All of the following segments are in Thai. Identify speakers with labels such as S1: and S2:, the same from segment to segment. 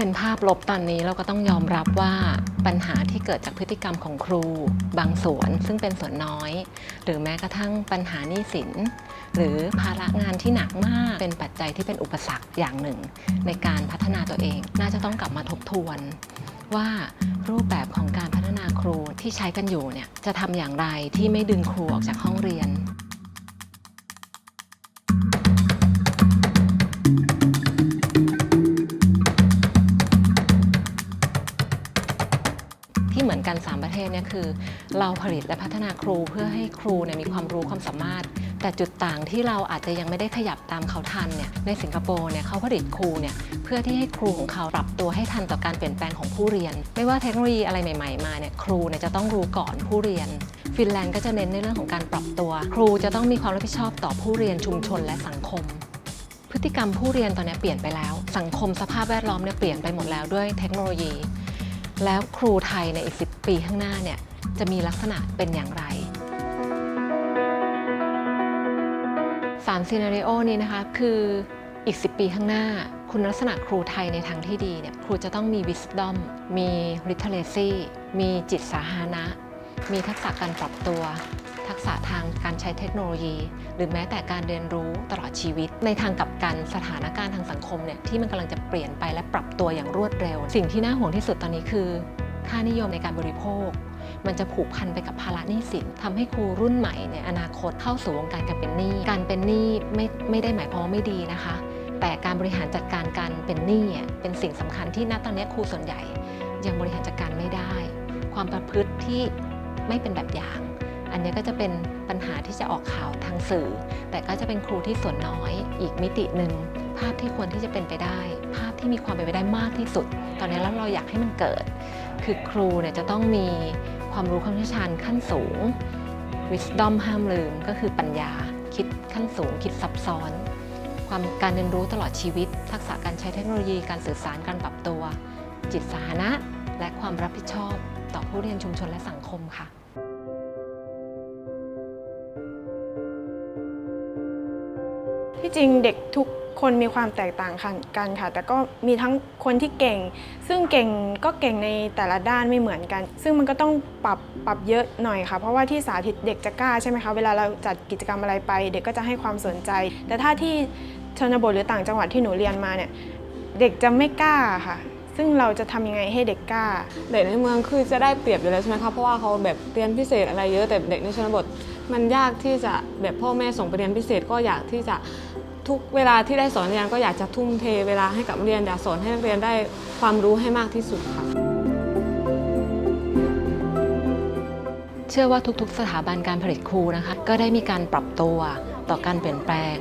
S1: เป็นภาพลบตอนนี้เราก็ต้องยอมรับว่าปัญหาที่เกิดจากพฤติกรรมของครู บางส่วน ซึ่งเป็นส่วนน้อย หรือแม้กระทั่งปัญหาหนี้สิน หรือภาระงานที่หนักมาก เป็นปัจจัยที่เป็นอุปสรรคอย่างหนึ่ง ในการพัฒนาตัวเอง น่าจะต้องกลับมาทบทวน ว่ารูปแบบของการพัฒนาครูที่ใช้กันอยู่เนี่ยจะทำอย่างไรที่ไม่ดึงครูออกจากห้องเรียน ที่เหมือนกัน 3 ประเทศเนี่ยคือ เราผลิตและพัฒนาครูเพื่อให้ครูเนี่ยมีความรู้ความสามารถ แต่จุดต่างที่เราอาจจะยังไม่ได้ขยับตามเขาทันเนี่ยในสิงคโปร์เนี่ยเขาผลิตครูเนี่ยเพื่อที่ให้ครูของเขาปรับตัวให้ทันต่อการเปลี่ยนแปลงของผู้เรียน ไม่ว่าเทคโนโลยีอะไรใหม่ ๆ มาเนี่ยครูเนี่ยจะต้องรู้ก่อนผู้เรียนฟินแลนด์ก็จะเน้นในเรื่องของการปรับตัว ครูจะต้องมีความรับผิดชอบต่อผู้เรียนชุมชนและสังคม พฤติกรรมผู้เรียนตอนนี้เปลี่ยนไปแล้ว สังคมสภาพแวดล้อมเนี่ยเปลี่ยนไปหมดแล้วด้วยเทคโนโลยี แล้วครูไทยในอีก 10 ปีข้างหน้าเนี่ยจะมีลักษณะเป็นอย่างไร3ซีนารีโอนี้นะคะคืออีก 10 ปีข้างหน้า คุณลักษณะครูไทยในทางที่ดีเนี่ยครูจะต้องมี wisdom มี literacy มีจิตสาธารณะ มีทักษะการปรับตัว ทักษะทางการใช้เทคโนโลยี หรือแม้แต่การเรียนรู้ตลอดชีวิต ในทางกลับกันสถานการณ์ทางสังคมเนี่ยที่มันกำลังจะเปลี่ยนไปและปรับตัวอย่างรวดเร็ว สิ่งที่น่าห่วงที่สุดตอนนี้คือ ค่านิยมในการบริโภค มันจะผูกพันไปกับภาระหนี้สินทำให้ครูรุ่นใหม่ในอนาคตเข้าสู่วงการการเป็นหนี้การเป็นหนี้ไม่ไม่ได้หมายความว่าไม่ดีนะคะ แต่การบริหารจัดการการเป็นหนี้อะเป็นสิ่งสำคัญที่ณตอนนี้ครูส่วนใหญ่ ยังบริหารจัดการไม่ได้ ความประพฤติที่ไม่เป็นแบบอย่าง อันนี้ก็จะเป็นปัญหาที่จะออกข่าวทางสื่อ แต่ก็จะเป็นครูที่ส่วนน้อยอีกมิติหนึ่งภาพที่ควรที่จะเป็นไปได้ ภาพที่มีความเป็นไปได้มากที่สุด ตอนนี้แล้วเราอยากให้มันเกิด คือครูเนี่ยจะต้องมีความรู้ความเชี่ยวชาญขั้นสูง wisdom ห้ามลืมก็คือปัญญาคิดขั้นสูง คิดซับซ้อน ความการเรียนรู้ตลอดชีวิต ทักษะการใช้เทคโนโลยีการสื่อสารการปรับตัว จิตสาธารณะ และความรับผิดชอบ ต่อผู้เรียนชุมชนและสังคมค่ะ
S2: ที่จริงเด็กทุกคนมีความแตกต่างกันค่ะ แต่ก็มีทั้งคนที่เก่ง ซึ่งเก่งก็เก่งในแต่ละด้านไม่เหมือนกัน ซึ่งมันก็ต้องปรับปรับเยอะหน่อยค่ะ เพราะว่าที่สาธิตเด็กจะกล้าใช่ไหมคะ เวลาเราจัดกิจกรรมอะไรไป เด็กก็จะให้ความสนใจ แต่ถ้าที่ชนบทหรือต่างจังหวัดที่หนูเรียนมาเนี่ยเด็กจะไม่กล้าค่ะ ซึ่งเราจะทำยังไงให้เด็กกล้า
S3: เด็กในเมืองคือจะได้เปรียบอยู่แล้วใช่ไหมคะ เพราะว่าเขาแบบเรียนพิเศษอะไรเยอะ แต่เด็กในชนบทมันยากที่จะแบบพ่อแม่ส่งไปเรียนพิเศษก็อยากที่จะ ทุกเวลาที่ได้สอนเรียนก็อยากจะทุ่มเทเวลาให้กับนักเรียนอยากสอนให้นักเรียนได้ความรู้ให้มากที่สุดค่ะ
S1: เชื่อว่าทุกๆ สถาบันการผลิตครูนะคะ ก็ได้มีการปรับตัวต่อการเปลี่ยนแปลง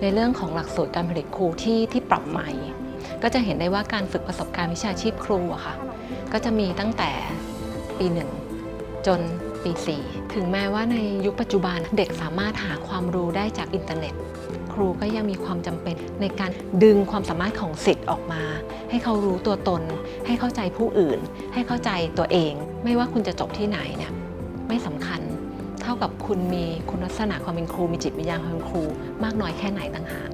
S1: ในเรื่องของหลักสูตรการผลิตครูที่ที่ปรับใหม่ ก็จะเห็นได้ว่าการฝึกประสบการณ์วิชาชีพครูอะค่ะก็จะมีตั้งแต่ปีหนึ่งจนปี 4 ถึงแม้ว่าในยุคปัจจุบันเด็กสามารถหาความรู้ได้จากอินเทอร์เน็ต ครูก็ยังมีความจำเป็นในการดึงความสามารถของสิทธิ์ออกมา ให้เขารู้ตัวตน ให้เข้าใจผู้อื่น ให้เข้าใจตัวเอง ไม่ว่าคุณจะจบที่ไหนเนี่ยไม่สำคัญ เท่ากับคุณมีคุณลักษณะความเป็นครูมีจิตวิญญาณความเป็นครู มากน้อยแค่ไหนต่างหาก